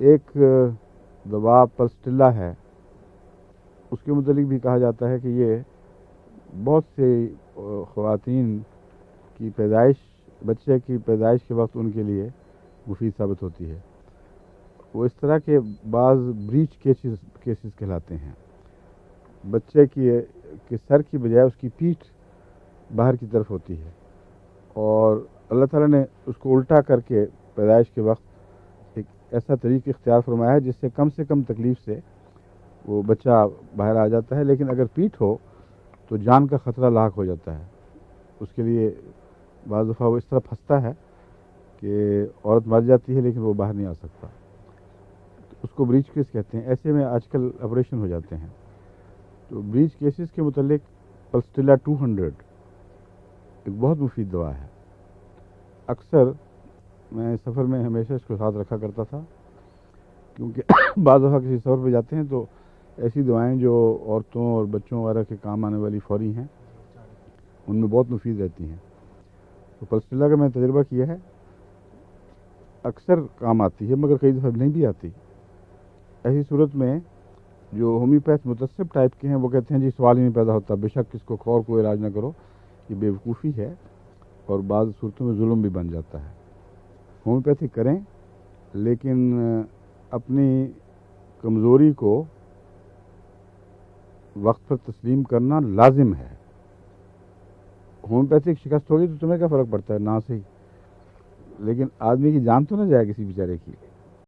एक दवा पल्स्टिल्ला है। उसके मुतलिक भी कहा जाता है कि ये बहुत से ख़वातीन की पैदाइश, बच्चे की पैदाइश के वक्त उनके लिए मुफीद साबित होती है। वो इस तरह के बाज़ ब्रीच केसेस केसेस कहलाते हैं। बच्चे की, के सर की बजाय उसकी पीठ बाहर की तरफ़ होती है और अल्लाह ताला ने उसको उल्टा करके पैदाइश के वक्त एक ऐसा तरीक़ इख्तियार फरमाया है, जिससे कम से कम तकलीफ़ से वो बच्चा बाहर आ जाता है। लेकिन अगर पीठ हो तो जान का ख़तरा लाक हो जाता है। उसके लिए बाज़ दफ़ा वो इस तरह फंसता है कि औरत मर जाती है, लेकिन वो बाहर नहीं आ सकता। तो उसको ब्रीच केस कहते हैं। ऐसे में आजकल ऑपरेशन हो जाते हैं। तो ब्रीच केसेस के मतलब पल्स्टिला 200 एक बहुत मुफीद दवा है। अक्सर मैं सफ़र में हमेशा इसको साथ रखा करता था। क्योंकि बाद दफ़ा किसी सफ़र पर जाते हैं तो ऐसी दवाएँ जो औरतों और बच्चों वगैरह के काम आने वाली फौरी हैं, उनमें बहुत मुफीद रहती हैं। तो पल्स्टिला का मैंने तजर्बा किया है, अक्सर काम आती है मगर कई दफ़ा नहीं भी आती। ऐसी सूरत में जो होम्योपैथ मुतसब टाइप के हैं, वो कहते हैं, जी, सवाल ही नहीं पैदा होता, बेशक किसको खौर को इलाज ना करो, ये बेवकूफ़ी है और बाद सूरतों में जुल्म भी बन जाता है। होम्योपैथी करें, लेकिन अपनी कमज़ोरी को वक्त पर तस्लीम करना लाजिम है। होम्योपैथिक शिकस्त होगी तो तुम्हें क्या फ़र्क पड़ता है? ना सही। लेकिन आदमी की जान तो ना जाए किसी बेचारे की।